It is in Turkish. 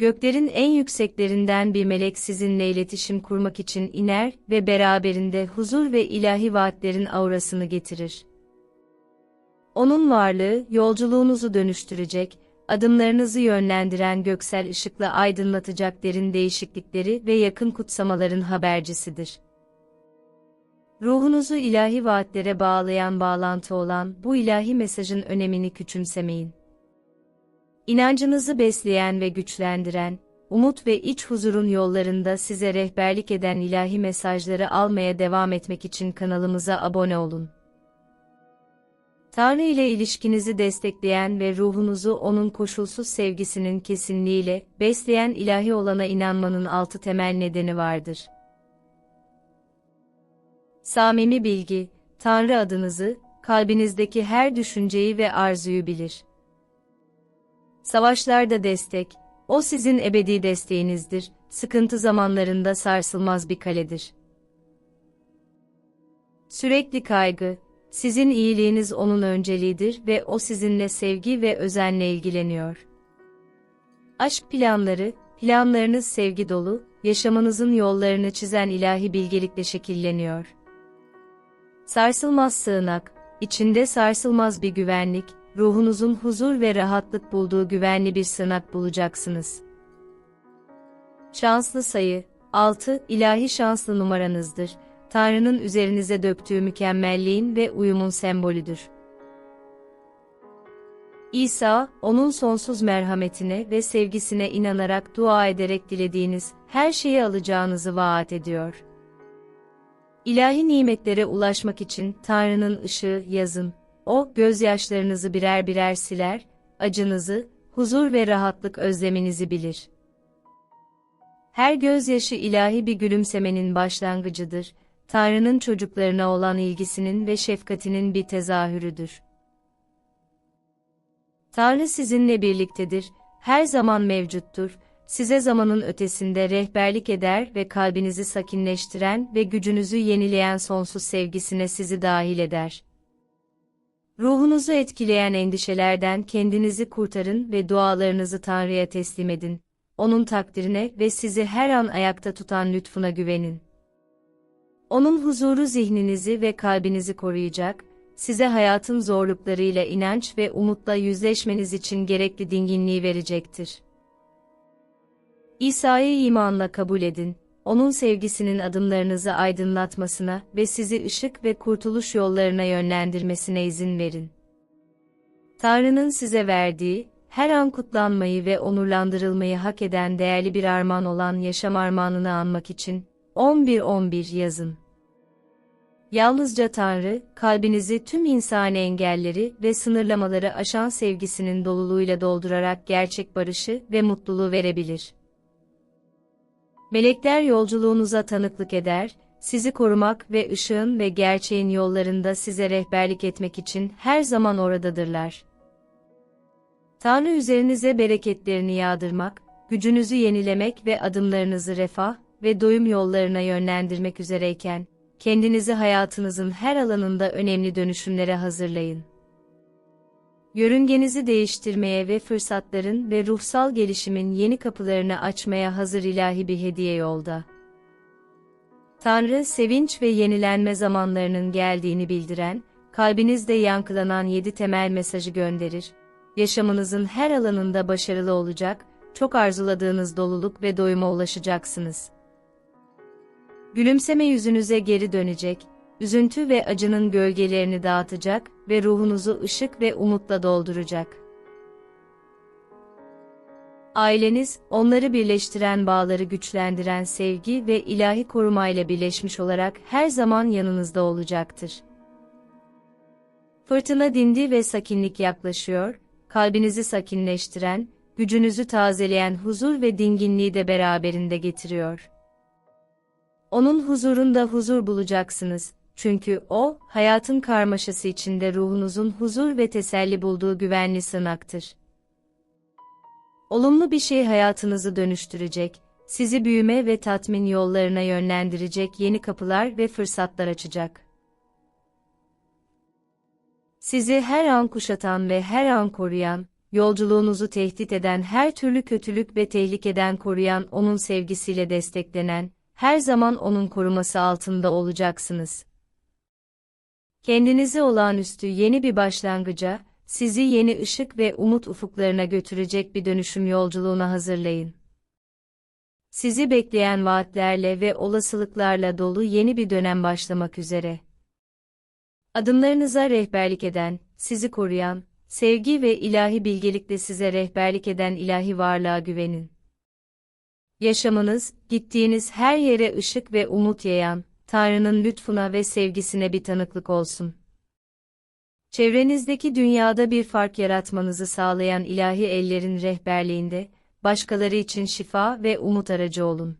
Göklerin en yükseklerinden bir melek sizinle iletişim kurmak için iner ve beraberinde huzur ve ilahi vaatlerin aurasını getirir. Onun varlığı yolculuğunuzu dönüştürecek, adımlarınızı yönlendiren göksel ışıkla aydınlatacak derin değişiklikleri ve yakın kutsamaların habercisidir. Ruhunuzu ilahi vaatlere bağlayan bağlantı olan bu ilahi mesajın önemini küçümsemeyin. İnancınızı besleyen ve güçlendiren, umut ve iç huzurun yollarında size rehberlik eden ilahi mesajları almaya devam etmek için kanalımıza abone olun. Tanrı ile ilişkinizi destekleyen ve ruhunuzu onun koşulsuz sevgisinin kesinliğiyle besleyen ilahi olana inanmanın altı temel nedeni vardır. Samimi bilgi, Tanrı adınızı, kalbinizdeki her düşünceyi ve arzuyu bilir. Savaşlarda destek, o sizin ebedi desteğinizdir, sıkıntı zamanlarında sarsılmaz bir kaledir. Sürekli kaygı, sizin iyiliğiniz onun önceliğidir ve o sizinle sevgi ve özenle ilgileniyor. Aşk planları, planlarınız sevgi dolu, yaşamınızın yollarını çizen ilahi bilgelikle şekilleniyor. Sarsılmaz sığınak, içinde sarsılmaz bir güvenlik, ruhunuzun huzur ve rahatlık bulduğu güvenli bir sığınak bulacaksınız. Şanslı sayı, 6, ilahi şanslı numaranızdır. Tanrı'nın üzerinize döktüğü mükemmelliğin ve uyumun sembolüdür. İsa, onun sonsuz merhametine ve sevgisine inanarak dua ederek dilediğiniz her şeyi alacağınızı vaat ediyor. İlahi nimetlere ulaşmak için Tanrı'nın ışığı yazın. O, gözyaşlarınızı birer birer siler, acınızı, huzur ve rahatlık özleminizi bilir. Her gözyaşı ilahi bir gülümsemenin başlangıcıdır. Tanrı'nın çocuklarına olan ilgisinin ve şefkatinin bir tezahürüdür. Tanrı sizinle birliktedir, her zaman mevcuttur, size zamanın ötesinde rehberlik eder ve kalbinizi sakinleştiren ve gücünüzü yenileyen sonsuz sevgisine sizi dahil eder. Ruhunuzu etkileyen endişelerden kendinizi kurtarın ve dualarınızı Tanrı'ya teslim edin. Onun takdirine ve sizi her an ayakta tutan lütfuna güvenin. Onun huzuru zihninizi ve kalbinizi koruyacak, size hayatın zorluklarıyla inanç ve umutla yüzleşmeniz için gerekli dinginliği verecektir. İsa'yı imanla kabul edin, onun sevgisinin adımlarınızı aydınlatmasına ve sizi ışık ve kurtuluş yollarına yönlendirmesine izin verin. Tanrı'nın size verdiği, her an kutlanmayı ve onurlandırılmayı hak eden değerli bir armağan olan yaşam armağanını anmak için 11-11 yazın. Yalnızca Tanrı, kalbinizi tüm insani engelleri ve sınırlamaları aşan sevgisinin doluluğuyla doldurarak gerçek barışı ve mutluluğu verebilir. Melekler yolculuğunuza tanıklık eder, sizi korumak ve ışığın ve gerçeğin yollarında size rehberlik etmek için her zaman oradadırlar. Tanrı üzerinize bereketlerini yağdırmak, gücünüzü yenilemek ve adımlarınızı refah ve doyum yollarına yönlendirmek üzereyken, kendinizi hayatınızın her alanında önemli dönüşümlere hazırlayın. Yörüngenizi değiştirmeye ve fırsatların ve ruhsal gelişimin yeni kapılarını açmaya hazır ilahi bir hediye yolda. Tanrı, sevinç ve yenilenme zamanlarının geldiğini bildiren, kalbinizde yankılanan yedi temel mesajı gönderir. Yaşamınızın her alanında başarılı olacak, çok arzuladığınız doluluk ve doyuma ulaşacaksınız. Gülümseme yüzünüze geri dönecek, üzüntü ve acının gölgelerini dağıtacak ve ruhunuzu ışık ve umutla dolduracak. Aileniz, onları birleştiren bağları güçlendiren sevgi ve ilahi korumayla birleşmiş olarak her zaman yanınızda olacaktır. Fırtına dindi ve sakinlik yaklaşıyor, kalbinizi sakinleştiren, gücünüzü tazeleyen huzur ve dinginliği de beraberinde getiriyor. Onun huzurunda huzur bulacaksınız, çünkü o, hayatın karmaşası içinde ruhunuzun huzur ve teselli bulduğu güvenli sığınaktır. Olumlu bir şey hayatınızı dönüştürecek, sizi büyüme ve tatmin yollarına yönlendirecek yeni kapılar ve fırsatlar açacak. Sizi her an kuşatan ve her an koruyan, yolculuğunuzu tehdit eden her türlü kötülük ve tehlikeden koruyan O'nun sevgisiyle desteklenen, her zaman O'nun koruması altında olacaksınız. Kendinizi olağanüstü yeni bir başlangıca, sizi yeni ışık ve umut ufuklarına götürecek bir dönüşüm yolculuğuna hazırlayın. Sizi bekleyen vaatlerle ve olasılıklarla dolu yeni bir dönem başlamak üzere. Adımlarınıza rehberlik eden, sizi koruyan, sevgi ve ilahi bilgelikle size rehberlik eden ilahi varlığa güvenin. Yaşamınız, gittiğiniz her yere ışık ve umut yayan, Tanrı'nın lütfuna ve sevgisine bir tanıklık olsun. Çevrenizdeki dünyada bir fark yaratmanızı sağlayan ilahi ellerin rehberliğinde, başkaları için şifa ve umut aracı olun.